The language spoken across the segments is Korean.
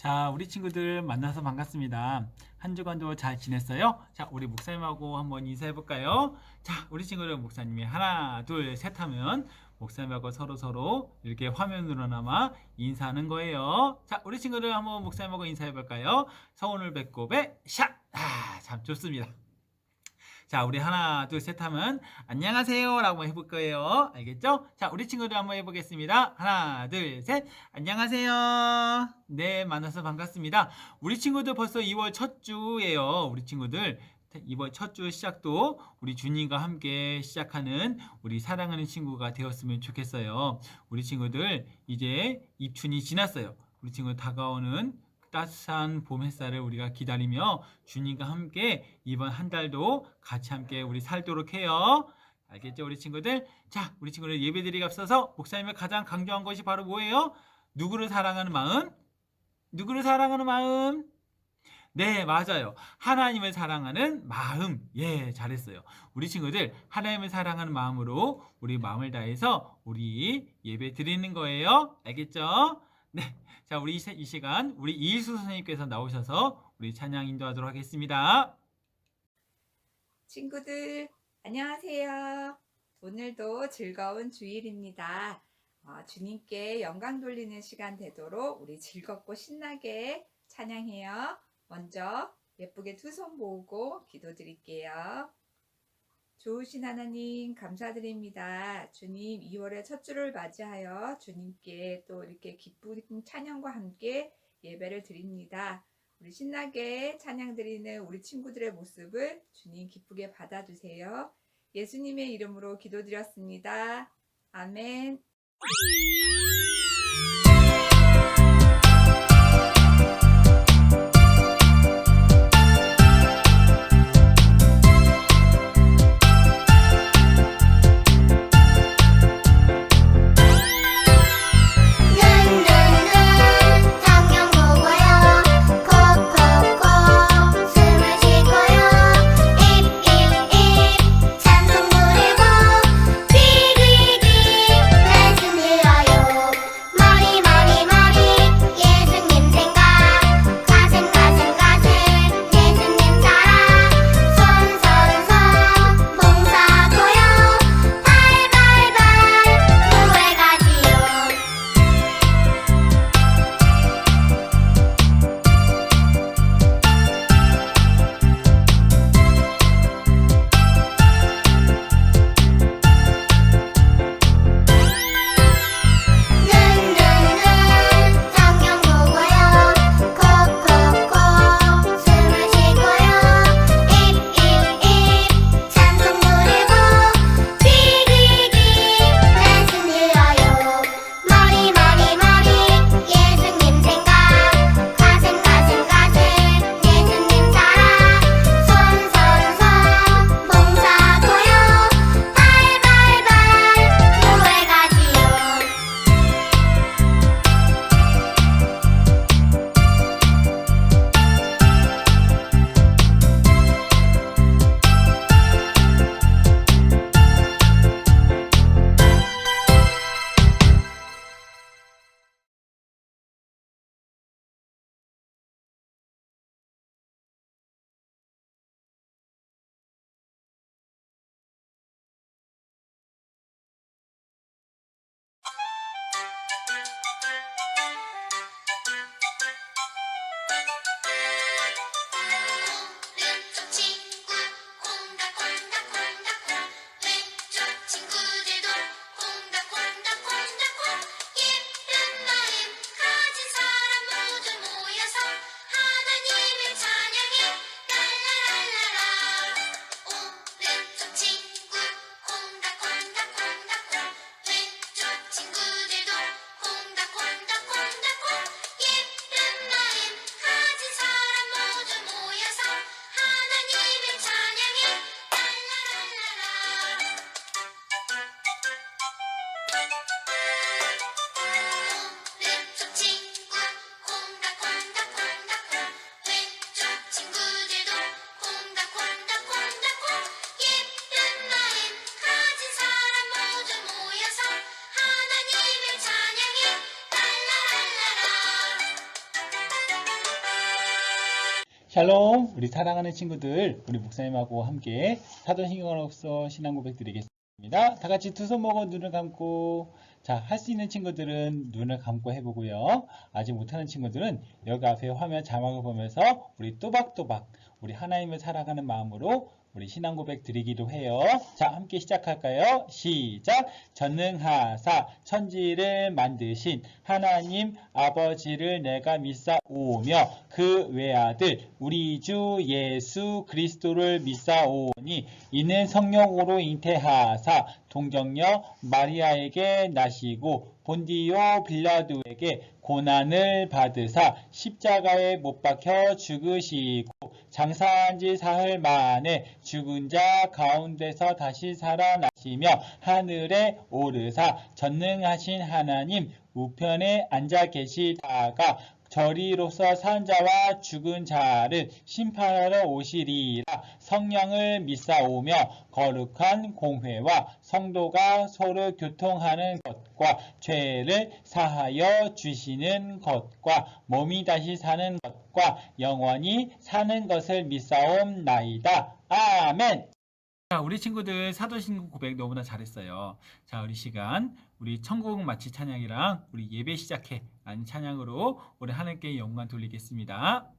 자, 우리 친구들 만나서 반갑습니다. 한 주간도 잘 지냈어요? 자, 우리 목사님하고 한번 인사해 볼까요? 자, 우리 친구들 목사님이 하나, 둘, 셋 하면 목사님하고 서로 서로 이렇게 화면으로나마 인사하는 거예요. 자, 우리 친구들 한번 목사님하고 인사해 볼까요? 서운을 배꼽에 샷! 아, 참 좋습니다. 자, 우리 하나, 둘, 셋 하면 안녕하세요 라고 해볼 거예요. 알겠죠? 자, 우리 친구들 한번 해보겠습니다. 하나, 둘, 셋. 안녕하세요. 네, 만나서 반갑습니다. 우리 친구들 벌써 2월 첫 주예요. 우리 친구들. 이번 첫 주 시작도 우리 주님과 함께 시작하는 우리 사랑하는 친구가 되었으면 좋겠어요. 우리 친구들 이제 입춘이 지났어요. 우리 친구 다가오는 따스한 봄 햇살을 우리가 기다리며 주님과 함께 이번 한 달도 같이 함께 우리 살도록 해요. 알겠죠, 우리 친구들? 자, 우리 친구들 예배드리기 앞서서 목사님의 가장 강조한 것이 바로 뭐예요? 누구를 사랑하는 마음? 누구를 사랑하는 마음? 네, 맞아요. 하나님을 사랑하는 마음. 예, 잘했어요. 우리 친구들, 하나님을 사랑하는 마음으로 우리 마음을 다해서 우리 예배 드리는 거예요. 알겠죠? 네. 자, 우리 이, 시간 우리 이일수 선생님께서 나오셔서 우리 찬양 인도하도록 하겠습니다. 친구들, 안녕하세요. 오늘도 즐거운 주일입니다. 어, 주님께 영광 돌리는 시간 되도록 우리 즐겁고 신나게 찬양해요. 먼저 예쁘게 두 손 모으고 기도드릴게요. 좋으신 하나님 감사드립니다. 주님 2월의 첫 주를 맞이하여 주님께 또 이렇게 기쁜 찬양과 함께 예배를 드립니다. 우리 신나게 찬양 드리는 우리 친구들의 모습을 주님 기쁘게 받아주세요. 예수님의 이름으로 기도드렸습니다. 아멘. Sometimes 샬롬, 우리 사랑하는 친구들, 우리 목사님하고 함께 사도신경으로서 신앙 고백 드리겠습니다. 다 같이 두 손 모고 눈을 감고, 자, 할 수 있는 친구들은 눈을 감고 해보고요. 아직 못하는 친구들은 여기 앞에 화면 자막을 보면서 우리 또박또박, 우리 하나님을 살아가는 마음으로 우리 신앙 고백 드리기도 해요. 자, 함께 시작할까요? 시작! 전능하사 천지를 만드신 하나님 아버지를 내가 믿사오며 그 외아들 우리 주 예수 그리스도를 믿사오니 이는 성령으로 잉태하사 동정녀 마리아에게 나시고 본디오 빌라도에게 고난을 받으사 십자가에 못 박혀 죽으시고 장사한 지 사흘 만에 죽은 자 가운데서 다시 살아나시며 하늘에 오르사 전능하신 하나님 우편에 앉아 계시다가 저리로서 산 자와 죽은 자를 심판하러 오시리라 성령을 믿사오며 거룩한 공회와 성도가 서로 교통하는 것과 죄를 사하여 주시는 것과 몸이 다시 사는 것과 영원히 사는 것을 믿사옵나이다. 아멘. 자, 우리 친구들 사도신경 고백 너무나 잘했어요. 자, 우리 시간 우리 천국 마치 찬양이랑 우리 예배 시작해 찬양으로 우리 하나님께 영광 돌리겠습니다.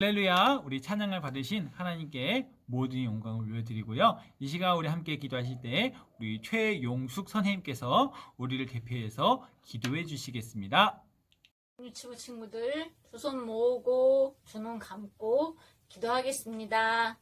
할렐루야 우리 찬양을 받으신 하나님께 모든 영광을 올려드리고요 이 시간 우리 함께 기도하실 때 우리 최용숙 선생님께서 우리를 대표해서 기도해 주시겠습니다 유치부 친구들 두 손 모으고 두 눈 감고 기도하겠습니다.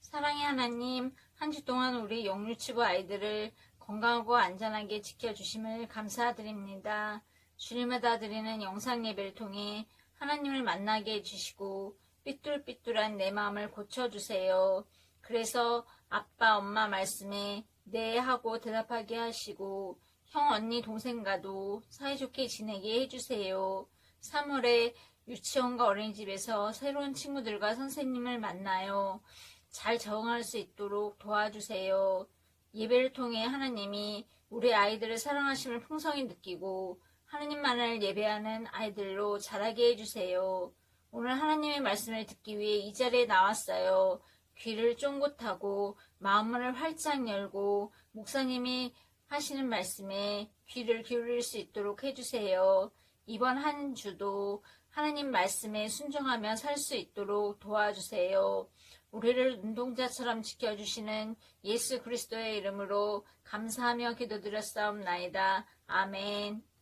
사랑의 하나님, 한 주 동안 우리 영유치부 아이들을 건강하고 안전하게 지켜주심을 감사드립니다. 주님마다 드리는 영상 예배를 통해 하나님을 만나게 해주시고 삐뚤삐뚤한 내 마음을 고쳐주세요. 그래서 아빠, 엄마 말씀에 네 하고 대답하게 하시고 형, 언니, 동생과도 사이좋게 지내게 해주세요. 3월에 유치원과 어린이집에서 새로운 친구들과 선생님을 만나요. 잘 적응할 수 있도록 도와주세요. 예배를 통해 하나님이 우리 아이들을 사랑하심을 풍성히 느끼고 하나님만을 예배하는 아이들로 자라게 해주세요. 오늘 하나님의 말씀을 듣기 위해 이 자리에 나왔어요. 귀를 쫑긋하고 마음을 활짝 열고 목사님이 하시는 말씀에 귀를 기울일 수 있도록 해주세요. 이번 한 주도 하나님 말씀에 순종하며 살 수 있도록 도와주세요. 우리를 눈동자처럼 지켜주시는 예수 그리스도의 이름으로 감사하며 기도드렸사옵나이다. 아멘.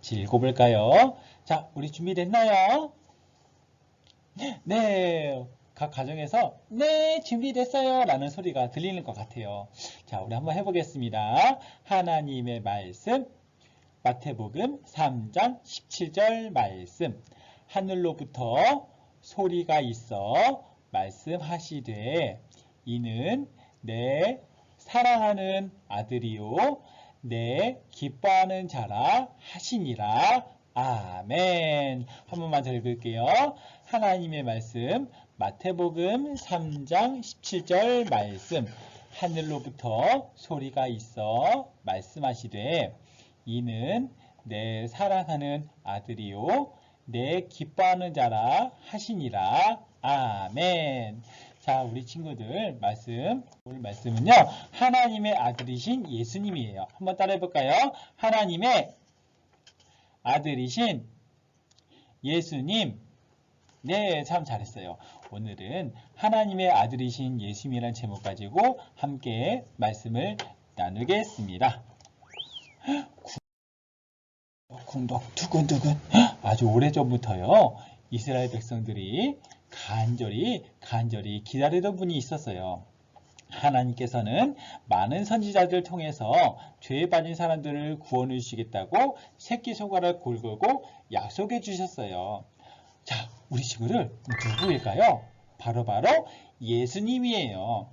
같이 읽어볼까요? 자, 우리 준비됐나요? 네, 각 가정에서 네, 준비됐어요 라는 소리가 들리는 것 같아요. 자, 우리 한번 해보겠습니다. 하나님의 말씀, 마태복음 3장 17절 말씀. 하늘로부터 소리가 있어 말씀하시되 이는 내 사랑하는 아들이요 내 기뻐하는 자라 하시니라. 아멘. 한 번만 더 읽을게요. 하나님의 말씀 마태복음 3장 17절 말씀 하늘로부터 소리가 있어 말씀하시되 이는 내 사랑하는 아들이요 내 기뻐하는 자라 하시니라. 아멘. 자, 우리 친구들 말씀 오늘 말씀은요. 하나님의 아들이신 예수님이에요. 한번 따라해 볼까요? 하나님의 아들이신 예수님. 네, 참 잘했어요. 오늘은 하나님의 아들이신 예수님이라는 제목 가지고 함께 말씀을 나누겠습니다. 쿵덕 두근두근 아주 오래전부터요. 이스라엘 백성들이 간절히 간절히 기다리던 분이 있었어요. 하나님께서는 많은 선지자들을 통해서 죄에 빠진 사람들을 구원해 주시겠다고 새끼손가락 골고고 약속해 주셨어요. 자, 우리 친구들 누구일까요? 바로 바로 예수님이에요.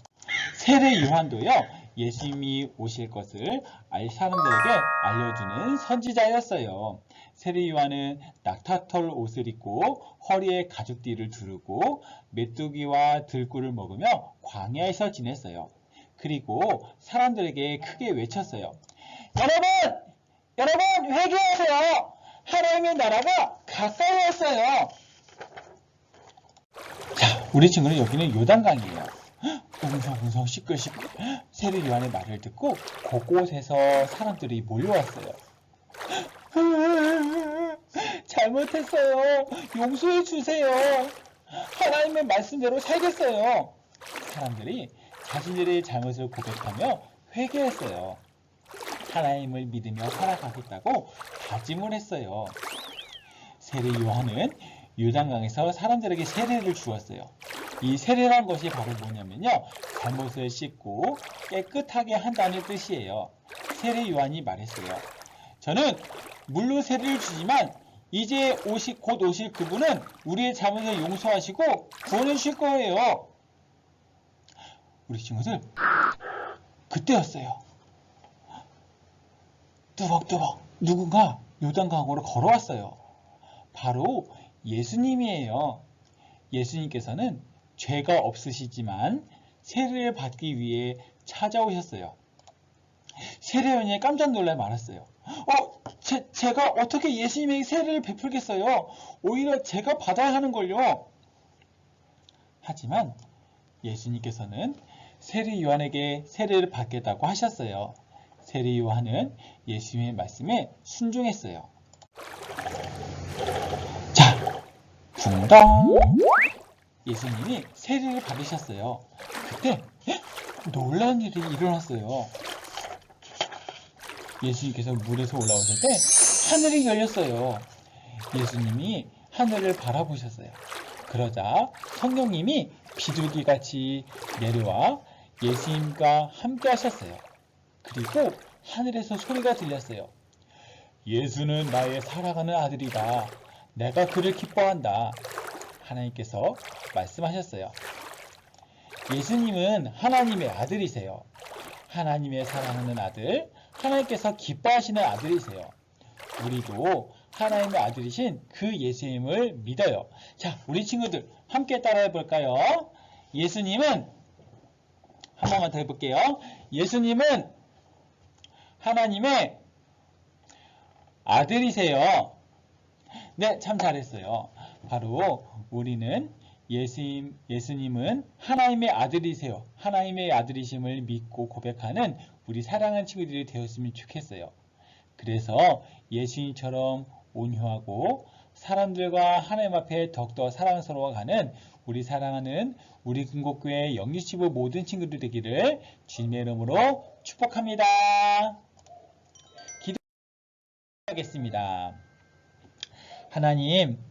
세례 요한도요. 예수님이 오실 것을 알 사람들에게 알려주는 선지자였어요. 세례 요한은 낙타털 옷을 입고 허리에 가죽띠를 두르고 메뚜기와 들꿀을 먹으며 광야에서 지냈어요. 그리고 사람들에게 크게 외쳤어요. 여러분! 여러분 회개하세요! 하나님의 나라가 가까이 왔어요. 자, 우리 친구는 여기는 요단강이에요. 웅성웅성 시끌시끌 세례 요한의 말을 듣고 곳곳에서 사람들이 몰려왔어요. 잘못했어요. 용서해 주세요. 하나님의 말씀대로 살겠어요. 사람들이 자신들의 잘못을 고백하며 회개했어요. 하나님을 믿으며 살아가겠다고 다짐을 했어요. 세례 요한은 요단강에서 사람들에게 세례를 주었어요. 이 세례란 것이 바로 뭐냐면요. 잘못을 씻고 깨끗하게 한다는 뜻이에요. 세례 요한이 말했어요. 저는 물로 세례를 주지만 이제 오시, 곧 오실 그분은 우리의 잘못을 용서하시고 구원해 주실 거예요. 우리 친구들 그때였어요. 뚜벅뚜벅 누군가 요단강으로 걸어왔어요. 바로 예수님이에요. 예수님께서는 죄가 없으시지만 세례를 받기 위해 찾아오셨어요. 세례원이 깜짝 놀라 말았어요. 어, 제, 제가 어떻게 예수님에게 세례를 베풀겠어요? 오히려 제가 받아야 하는 걸요. 하지만 예수님께서는 세례 요한에게 세례를 받겠다고 하셨어요. 세례 요한은 예수님의 말씀에 순종했어요. 자, 붕덩! 예수님이 세례를 받으셨어요. 그때 헉, 놀라운 일이 일어났어요. 예수님께서 물에서 올라오실 때 하늘이 열렸어요. 예수님이 하늘을 바라보셨어요. 그러자 성령님이 비둘기 같이 내려와 예수님과 함께 하셨어요. 그리고 하늘에서 소리가 들렸어요. 예수는 나의 사랑하는 아들이다. 내가 그를 기뻐한다. 하나님께서 말씀하셨어요. 예수님은 하나님의 아들이세요. 하나님의 사랑하는 아들, 하나님께서 기뻐하시는 아들이세요. 우리도 하나님의 아들이신 그 예수님을 믿어요. 자, 우리 친구들 함께 따라해 볼까요? 예수님은 한 번만 더 해볼게요. 예수님은 하나님의 아들이세요. 네, 참 잘했어요. 바로 우리는 예수님, 예수님은 하나님의 아들이세요. 하나님의 아들이심을 믿고 고백하는 우리 사랑하는 친구들이 되었으면 좋겠어요. 그래서 예수님처럼 온유하고 사람들과 하나님 앞에 더욱더 사랑스러워가는 우리 사랑하는 우리 금곡교회 영유치부 모든 친구들 되기를 주님의 이름으로 축복합니다. 기도하겠습니다. 하나님,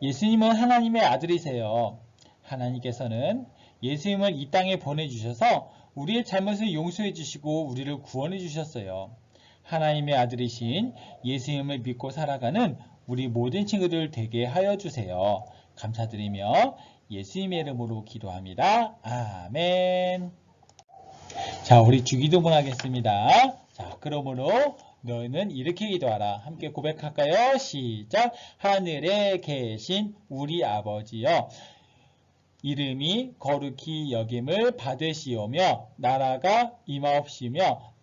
예수님은 하나님의 아들이세요. 하나님께서는 예수님을 이 땅에 보내주셔서 우리의 잘못을 용서해 주시고 우리를 구원해 주셨어요. 하나님의 아들이신 예수님을 믿고 살아가는 우리 모든 친구들 되게 하여 주세요. 감사드리며 예수님의 이름으로 기도합니다. 아멘. 자, 우리 주기도문 하겠습니다. 자, 그러므로 너희는 이렇게 기도하라. 함께 고백할까요? 시작. 하늘에 계신 우리 아버지여. 이름이 거룩히 여김을 받으시오며 나라가 임하옵시며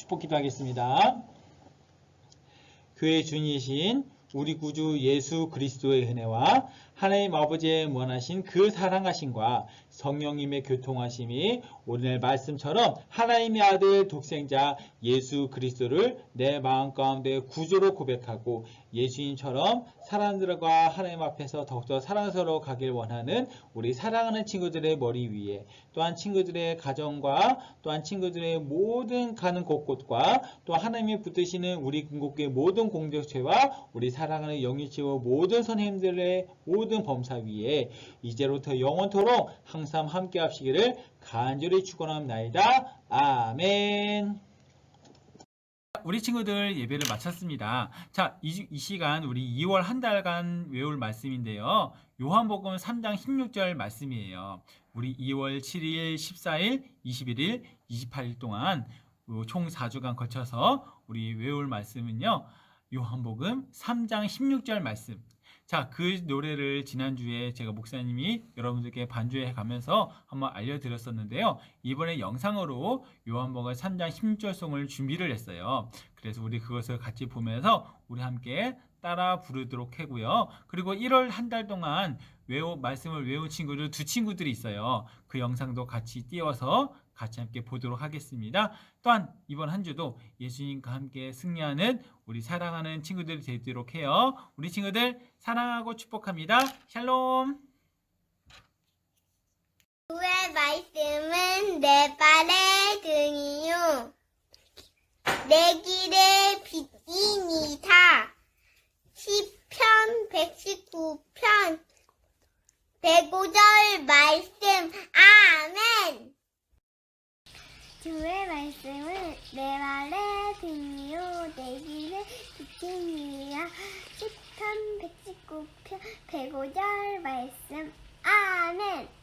축복 기도하겠습니다. 교회 주님이신 우리 구주 예수 그리스도의 은혜와 하나님 아버지의 원하신 그 사랑하심과 성령님의 교통하심이 오늘 말씀처럼 하나님의 아들 독생자 예수 그리스도를 내 마음 가운데 구조로 고백하고 예수님처럼 사람들과 하나님 앞에서 더욱더 사랑스러워 가길 원하는 우리 사랑하는 친구들의 머리 위에 또한 친구들의 가정과 또한 친구들의 모든 가는 곳곳과 또 하나님이 붙드시는 우리 궁극의 모든 공동체와 우리 사랑하는 영유치와 모든 선생님들의 모든 범사 위에 이제로부터 영원토록 항상 함께 합시기를 간절히 축원합나이다. 아멘. 우리 친구들 예배를 마쳤습니다. 자, 이, 주- 이 시간 우리 2월 한 달간 외울 말씀인데요. 요한복음 3장 16절 말씀이에요. 우리 2월 7일, 14일, 21일, 28일 동안 어, 총 4주간 거쳐서 우리 외울 말씀은요. 요한복음 3장 16절 말씀. 자, 그 노래를 지난주에 제가 목사님이 여러분들께 반주해 가면서 한번 알려드렸었는데요. 이번에 영상으로 요한복음 3장 16절송을 준비를 했어요. 그래서 우리 그것을 같이 보면서 우리 함께 따라 부르도록 하고요. 그리고 1월 한 달 동안 외우 말씀을 외운 친구들 두 친구들이 있어요. 그 영상도 같이 띄워서 같이 함께 보도록 하겠습니다. 또한 이번 한 주도 예수님과 함께 승리하는 우리 사랑하는 친구들이 되도록 해요. 우리 친구들 사랑하고 축복합니다. 샬롬. 주의 말씀은 내 발의 등이요 내 길의 빛이니이다. 시편 119편 105절 말씀. 아멘. 주의 말씀은 내 발의 등이요 내 길의 빛이니라. 시편 119편 105절 말씀. 아멘